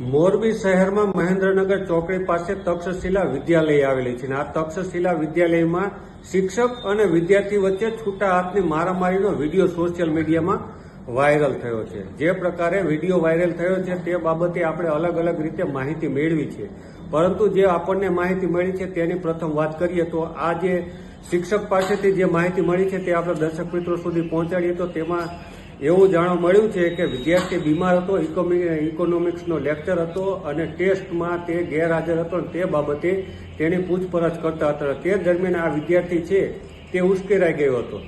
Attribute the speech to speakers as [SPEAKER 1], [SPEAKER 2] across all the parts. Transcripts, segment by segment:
[SPEAKER 1] મોરબી શહેરમાં મહેન્દ્રનગર ચોકડી પાસે તક્ષશિલા વિદ્યાલય આવેલી છે આ તક્ષશિલા વિદ્યાલયમાં શિક્ષક અને વિદ્યાર્થી વચ્ચે છૂટા હાથની મારામારીનો વીડિયો સોશિયલ મીડિયામાં વાયરલ થયો છે. જે પ્રકારે વીડિયો વાયરલ થયો છે તે બાબતે આપણે અલગ અલગ રીતે માહિતી મેળવી છે. પરંતુ જે આપણને માહિતી મળી છે તેની પ્રથમ વાત કરીએ તો આ જે શિક્ષક પાસેથી જે માહિતી મળી છે તે આપણે દર્શક મિત્રો સુધી પહોંચાડીએ તો તેમાં એવું જાણવા મળ્યું છે કે વિદ્યાર્થી બીમાર હતો ઇકોનોમી- ઇકોનોમિક્સનો લેક્ચર હતો અને ટેસ્ટમાં તે ગેરહાજર હતો તે બાબતે તેની પૂછપરછ કરતા હતા. તે દરમિયાન આ વિદ્યાર્થી છે તે ઉશ્કેરાઈ ગયો હતો.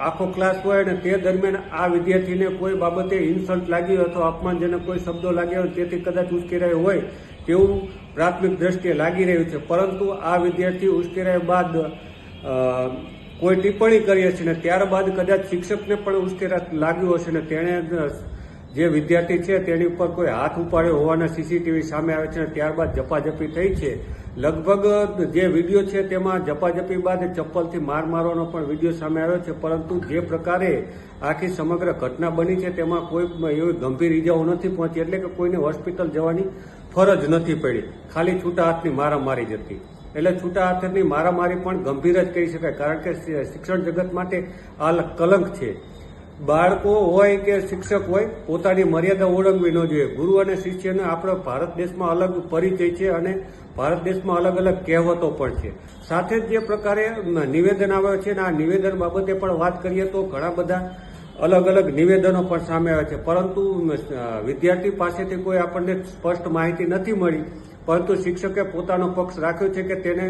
[SPEAKER 1] આખો ક્લાસ હોય અને તે દરમિયાન આ વિદ્યાર્થીને કોઈ બાબતે ઇન્સલ્ટ લાગ્યો અથવા અપમાનજનક કોઈ શબ્દો લાગ્યો તેથી કદાચ ઉશ્કેરાયો હોય તેવું પ્રાથમિક દ્રષ્ટિએ લાગી રહ્યું છે. પરંતુ આ વિદ્યાર્થી ઉશ્કેરાય બાદ કોઈ ટિપ્પણી કરી હશે ને ત્યારબાદ કદાચ શિક્ષકને પણ ઉશ્કેરાત લાગ્યું હશે ને તેણે જે વિદ્યાર્થી છે તેની ઉપર કોઈ હાથ ઉપાડ્યો હોવાના સીસીટીવી સામે આવે છે ને ત્યારબાદ જપાજપી થઈ છે. લગભગ જે વીડિયો છે તેમાં જપાજપી બાદ ચપ્પલથી માર મારવાનો પણ વીડિયો સામે આવ્યો છે, પરંતુ જે પ્રકારે આખી સમગ્ર ઘટના બની છે તેમાં કોઈ એવી ગંભીર ઇજાઓ નથી પહોંચી, એટલે કે કોઈને હોસ્પિટલ જવાની ફરજ નથી પડી. ખાલી છૂટા હાથની મારામારી જ હતી. એટલે છૂટા હાથની મારામારી પણ ગંભીર જ કહી શકાય, કારણ કે શિક્ષણ જગત માટે આ કલંક છે. બાળકો હોય કે શિક્ષક હોય, પોતાની મર્યાદા ઓળંગવી ન જોઈએ. ગુરુ અને શિષ્યને આપણો ભારત દેશમાં અલગ પરિચય છે અને ભારત દેશમાં અલગ અલગ કહેવતો પણ છે. સાથે જ જે પ્રકારે નિવેદન આવ્યો છે અને આ નિવેદન બાબતે પણ વાત કરીએ તો ઘણા બધા અલગ અલગ નિવેદનો પણ સામે આવે છે. પરંતુ વિદ્યાર્થી પાસેથી કોઈ આપણને સ્પષ્ટ માહિતી નથી મળી પરંતુ શિક્ષકે પોતાનો પક્ષ રાખ્યો છે કે તેને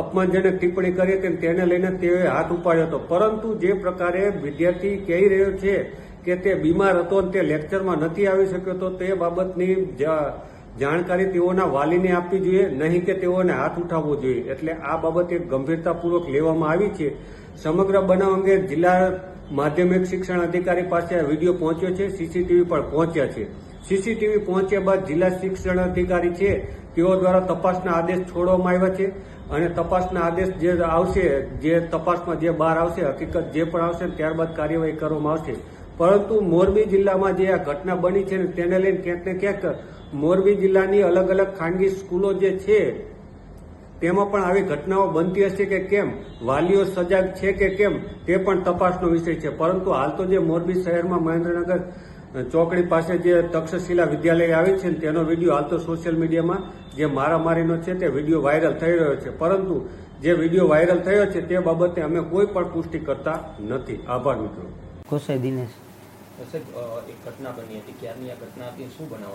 [SPEAKER 1] અપમાનજનક ટિપ્પણી કરી હતી તેને લઈને તેઓએ હાથ ઉપાડ્યો હતો. પરંતુ જે પ્રકારે વિદ્યાર્થી કહી રહ્યો છે કે તે બીમાર હતો અને તે લેક્ચરમાં નથી આવી શક્યો તો તે બાબતની જાણકારી તેઓના વાલીને આપવી જોઈએ, નહીં કે તેઓને હાથ ઉઠાવવો જોઈએ. એટલે આ બાબતે ગંભીરતાપૂર્વક લેવામાં આવી છે. સમગ્ર બનાવ અંગે જિલ્લા માધ્યમિક શિક્ષણ અધિકારી પાસે વીડિયો પહોંચ્યો છે, સીસીટીવી પણ પહોંચ્યા છે. સીસીટીવી પહોંચ્યા બાદ જિલ્લા શિક્ષણ અધિકારી છે. તેઓ દ્વારા તપાસના આદેશ છોડવામાં આવ્યા છે અને તપાસના આદેશ જે આવશે, જે તપાસમાં જે બહાર આવશે, હકીકત જે પણ આવશે ત્યારબાદ કાર્યવાહી કરવામાં આવશે. પરંતુ મોરબી જિલ્લામાં જે આ ઘટના બની છે તેને લઈને ક્યાંક ને ક્યાંક મોરબી જિલ્લાની અલગ અલગ ખાનગી સ્કૂલો જે છે, તેમાં પણ આવી ઘટનાઓ બનતી હશે કે કેમ? વાલીઓ સજાગ છે કે કેમ? તે પણ તપાસનો વિષય છે. પરંતુ હાલ તો જે મોરબી શહેરમાં મહેન્દ્રનગર ચોકડી પાસે જે તક્ષશિલા વિદ્યાલય આવી છે ને તેનો વીડિયો હાલ તો સોશિયલ મીડિયામાં જે મારામારીનો છે તે વીડિયો વાયરલ થઈ રહ્યો છે. પરંતુ જે વીડિયો વાયરલ થયો છે તે બાબતે અમે કોઈ પણ પુષ્ટિ કરતા નથી. આભાર મિત્રો.
[SPEAKER 2] ગોસાઈ દિનેશ.
[SPEAKER 3] સાહેબ એક ઘટના બની હતી. ક્યારની આ ઘટના હતી શું બનાવ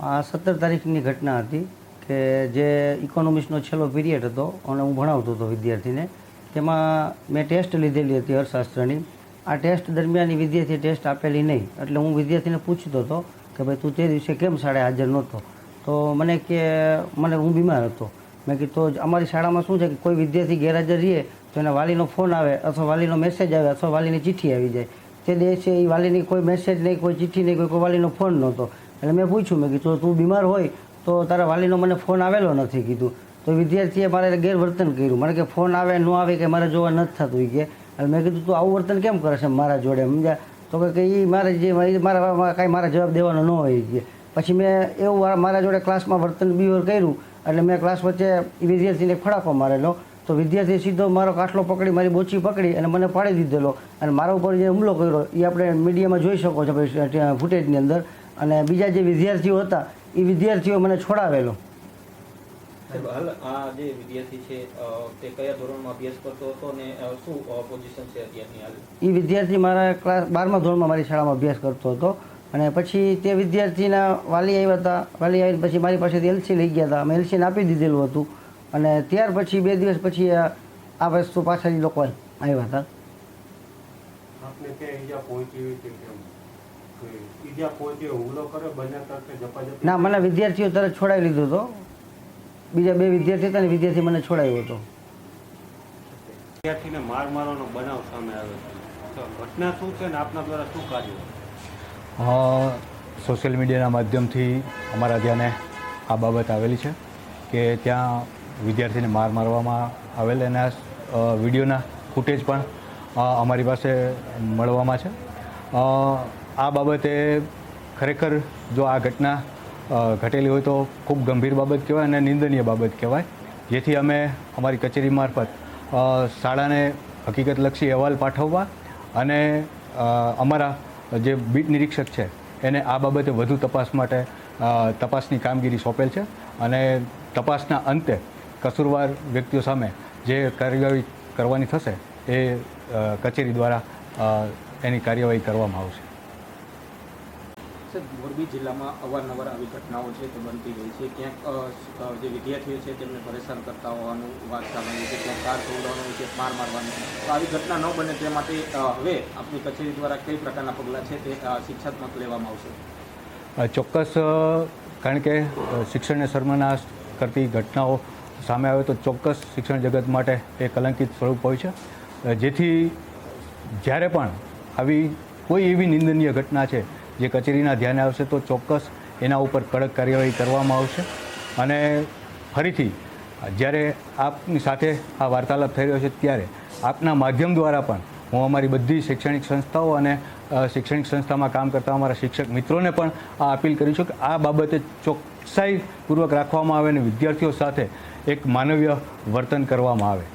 [SPEAKER 2] આ સત્તર તારીખની ઘટના હતી કે જે ઇકોનોમિક્સનો છેલ્લો પિરિયડ હતો અને હું ભણાવતો હતો વિદ્યાર્થીને તેમાં મેં ટેસ્ટ લીધેલી હતી અર્થશાસ્ત્રની. આ ટેસ્ટ દરમિયાન વિદ્યાર્થી ટેસ્ટ આપેલી નહીં. એટલે હું વિદ્યાર્થીને પૂછતો હતો કે ભાઈ, તું તે દિવસે કેમ શાળાએ હાજર નહોતો? તો મને કે, મને હું બીમાર હતો. મેં કીધું અમારી શાળામાં શું છે કે કોઈ વિદ્યાર્થી ગેરહાજર રહીએ તો એના વાલીનો ફોન આવે અથવા વાલીનો મેસેજ આવે અથવા વાલીની ચિઠ્ઠી આવી જાય. તે દિવસે એ વાલીની કોઈ મેસેજ નહીં, કોઈ ચિઠ્ઠી નહીં, કોઈ કોઈ વાલીનો ફોન નહોતો. એટલે મેં પૂછ્યું, મેં કીધું, તું બીમાર હોય તો તારા વાલીનો મને ફોન આવેલો નથી, કીધું. તો વિદ્યાર્થીએ મારે ગેરવર્તન કર્યું. મને કે, ફોન આવે, ન આવે કે મારે જોવા નથી થતું. કે એટલે મેં કીધું, તું આવું વર્તન કેમ કરે છે મારા જોડે? સમજ્યા? તો કે એ મારે જે મારા કાંઈ મારા જવાબ દેવાનો ન હોય પછી મેં એવું મારા જોડે ક્લાસમાં વર્તન બિહેવિયર કર્યું. એટલે મેં ક્લાસ વચ્ચે વિદ્યાર્થીને ફડાકો મારેલો. તો વિદ્યાર્થી સીધો મારો કાટલો પકડી, મારી બોચી પકડી અને મને પાડી દીધેલો. અને મારા ઉપર જે હુમલો કર્યો એ આપણે મીડિયામાં જોઈ શકો છો ભાઈ ફૂટેજની અંદર. અને બીજા જે વિદ્યાર્થીઓ હતા એ વિદ્યાર્થીઓ મને છોડાવેલો.
[SPEAKER 3] હાલ આ જે વિદ્યાર્થી છે તે કયા ધોરણમાં અભ્યાસ કરતો હતો ને શું પોઝિશન છે અત્યારની હાલ?
[SPEAKER 2] એ વિદ્યાર્થી મારા ક્લાસ બારમા ધોરણમાં મારી શાળામાં અભ્યાસ કરતો હતો અને પછી તે વિદ્યાર્થીના વાલી આવ્યા હતા વાલી આવીને પછી મારી પાસેથી એલસી લઈ ગયા હતા. અમે એલસીને આપી દીધેલું હતું અને ત્યાર પછી બે દિવસ પછી આ વસ્તુ પાછળ લોકો આવ્યા હતા.
[SPEAKER 1] આપને ઈજા પહોંચી તરફે
[SPEAKER 2] ના મને વિદ્યાર્થીઓ તરત છોડાવી લીધો હતો. બીજા બે વિદ્યાર્થી હતા ને વિદ્યાર્થી મને છોડાવ્યો હતો.
[SPEAKER 1] વિદ્યાર્થીને માર મારવાનો બનાવ સામે આવ્યો છે. ઘટના શું છે ને આપના દ્વારા શું કાર્ય?
[SPEAKER 4] અ, સોશિયલ મીડિયાના માધ્યમથી અમારા ધ્યાને આ બાબત આવેલી છે કે ત્યાં વિદ્યાર્થીને માર મારવામાં આવેલ એના વિડીયોના ફૂટેજ પણ અમારી પાસે મળવામાં છે. આ બાબતે ખરેખર જો આ ઘટના ઘટેલી હોય તો ખૂબ ગંભીર બાબત કહેવાય અને નિંદનીય બાબત કહેવાય. જેથી અમે અમારી કચેરી મારફત શાળાને હકીકતલક્ષી અહેવાલ પાઠવવા અને અમારા જે બીટ નિરીક્ષક છે, એને આ બાબતે વધુ તપાસ માટે તપાસની કામગીરી સોંપેલ છે અને તપાસના અંતે કસૂરવાર વ્યક્તિઓ સામે જે કાર્યવાહી કરવાની થશે એ કચેરી દ્વારા એની કાર્યવાહી કરવામાં આવશે.
[SPEAKER 3] સર મોરબી જિલ્લામાં અવારનવાર આવી ઘટનાઓ છે, તે બનતી રહી છે. ક્યાંક જે વિદ્યાર્થીઓ છે, તેમને પરેશાન કરતા હોવાનું વાત સામે છે, ક્યાંક કાર તોડવાનું છે, માર મારવાનું. તો આવી ઘટના ન બને તે માટે હવે આપણી કચેરી દ્વારા કઈ પ્રકારના પગલાં છે તે શિક્ષાત્મક લેવામાં આવશે?
[SPEAKER 4] ચોક્કસ કારણ કે શિક્ષણને સર્વનાશ કરતી ઘટનાઓ સામે આવે તો ચોક્કસ શિક્ષણ જગત માટે એ કલંકિત સ્વરૂપ હોય છે. જેથી જ્યારે પણ આવી કોઈ એવી નિંદનીય ઘટના છે જે કચેરીના ધ્યાને આવશે તો ચોક્કસ એના ઉપર કડક કાર્યવાહી કરવામાં આવશે. અને ફરીથી, જ્યારે આપની સાથે આ વાર્તાલાપ થઈ રહ્યો છે ત્યારે આપના માધ્યમ દ્વારા પણ હું અમારી બધી શૈક્ષણિક સંસ્થાઓ અને શૈક્ષણિક સંસ્થામાં કામ કરતા અમારા શિક્ષક મિત્રોને પણ આ અપીલ કરી છું કે આ બાબતે ચોકસાઈપૂર્વક રાખવામાં આવે અને વિદ્યાર્થીઓ સાથે એક માનવીય વર્તન કરવામાં આવે.